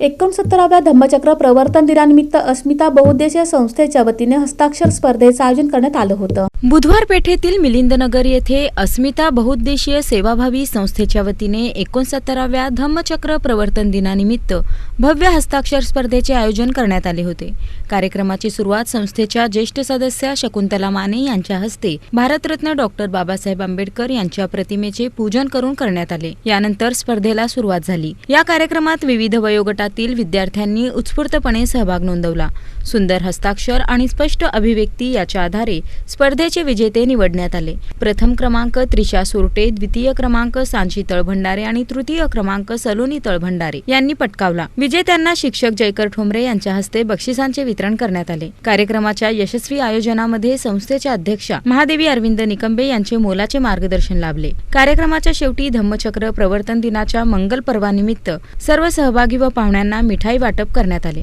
एकोणसत्तराव्या धम्मचक्र प्रवर्तन दिनानिमित्त अस्मिता बहुउद्देशीय संस्थेच्या वतीने हस्ताक्षर स्पर्धेचं आयोजन करण्यात आलं होतं. बुधवार पेठेतील मिलिंदनगर येथे अस्मिता बहुउद्देशीय सेवाभावी संस्थेच्या वतीने एकोणसत्तराव्या धम्मचक्र प्रवर्तन दिनानिमित्त भव्य हस्ताक्षर स्पर्धेचे आयोजन करण्यात आले होते. कार्यक्रमाची सुरुवात संस्थेच्या ज्येष्ठ सदस्या शकुंतला माने यांच्या हस्ते भारतरत्न डॉक्टर बाबासाहेब आंबेडकर यांच्या प्रतिमेचे पूजन करून करण्यात आले. यानंतर स्पर्धेला सुरुवात झाली. या कार्यक्रमात विविध वयोगटातील विद्यार्थ्यांनी उत्स्फूर्तपणे सहभाग नोंदवला. सुंदर हस्ताक्षर आणि स्पष्ट अभिव्यक्ती याच्या आधारे स्पर्धेचे विजेते निवडण्यात आले. प्रथम क्रमांक त्रिशा सुरटे द्वितीय क्रमांक सांची तळभंडारे आणि तृतीय क्रमांक सलोनी तळभंडारे यांनी पटकावला. विजेत्यांना शिक्षक जयकर ठोंबरे यांच्या हस्ते बक्षिसांचे वितरण करण्यात आले. कार्यक्रमाच्या यशस्वी आयोजनामध्ये संस्थेच्या अध्यक्षा महादेवी अरविंद निकंबे यांचे मोलाचे मार्गदर्शन लाभले. कार्यक्रमाच्या शेवटी धम्मचक्र प्रवर्तन दिनाच्या मंगल पर्वानिमित्त सर्व सहभागी व पाहुण्यांना मिठाई वाटप करण्यात आले.